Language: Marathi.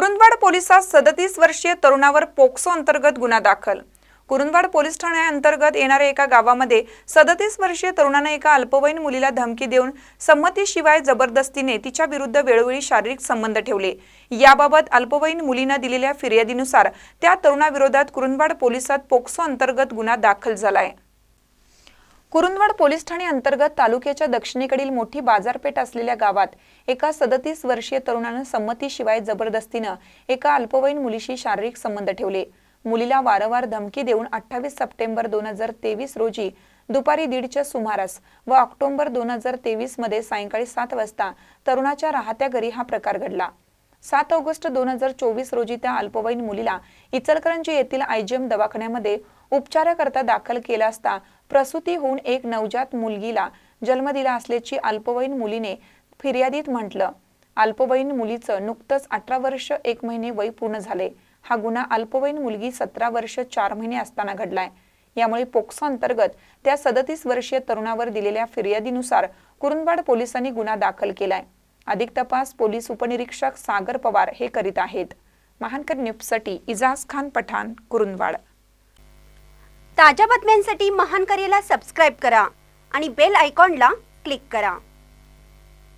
कुरुंदवाड पोलिसात सदतीस वर्षीय तरुणावर पोक्सो अंतर्गत गुन्हा दाखल. कुरुंदवाड पोलीस ठाण्याअंतर्गत येणाऱ्या एका गावामध्ये सदतीस वर्षीय तरुणाने एका अल्पवयीन मुलीला धमकी देऊन संमतीशिवाय जबरदस्तीने तिच्या विरुद्ध वेळोवेळी शारीरिक संबंध ठेवले. याबाबत अल्पवयीन मुलीनं दिलेल्या फिर्यादीनुसार त्या तरुणाविरोधात कुरुंदवाड पोलिसात पोक्सो अंतर्गत गुन्हा दाखल झालाय. कुरुंदवाड पोलीस ठाणे अंतर्गत तालुक्याच्या दक्षिणेकडील मोठी बाजारपेठ असलेल्या गावात एका सदतीस वर्षीय तरुणानं संमतीशिवाय जबरदस्तीनं एका अल्पवयीन मुलीशी शारीरिक संबंध ठेवले. मुलीला वारंवार धमकी देऊन अठ्ठावीस सप्टेंबर दोन हजार तेवीस रोजी दुपारी दीडच्या सुमारास व ऑक्टोबर दोन हजार तेवीसमध्ये सायंकाळी सात वाजता तरुणाच्या राहत्या घरी हा प्रकार घडला. सात ऑगस्ट दोन हजार चोवीस रोजी त्या अल्पवयीन मुलीला इचलकरंजी येथील आयजीएम दवाखान्यामध्ये उपचाराकरता दाखल केला असता प्रसूती होऊन एक नवजात मुलगीला जन्म दिला असल्याची अल्पवयीन मुलीने फिर्यादीत म्हटलं. अल्पवयीन मुलीचं नुकतंच अठरा वर्ष एक महिने वय पूर्ण झाले. हा गुन्हा अल्पवयीन मुलगी सतरा वर्ष चार महिने असताना घडलाय. यामुळे पोक्सो अंतर्गत त्या सदतीस वर्षीय तरुणावर दिलेल्या फिर्यादीनुसार कुरुंदवाड पोलिसांनी गुन्हा दाखल केलाय. अधिक तपास पोलीस उपनिरीक्षक सागर पवार हे करीत आहेत. महानकर न्यूजसाठी इजाज खान पठाण कुरुंदवाड. ताज्या बातम्यांसाठी महानकरेला सबस्क्राईब करा आणि बेल आयकॉनला क्लिक करा.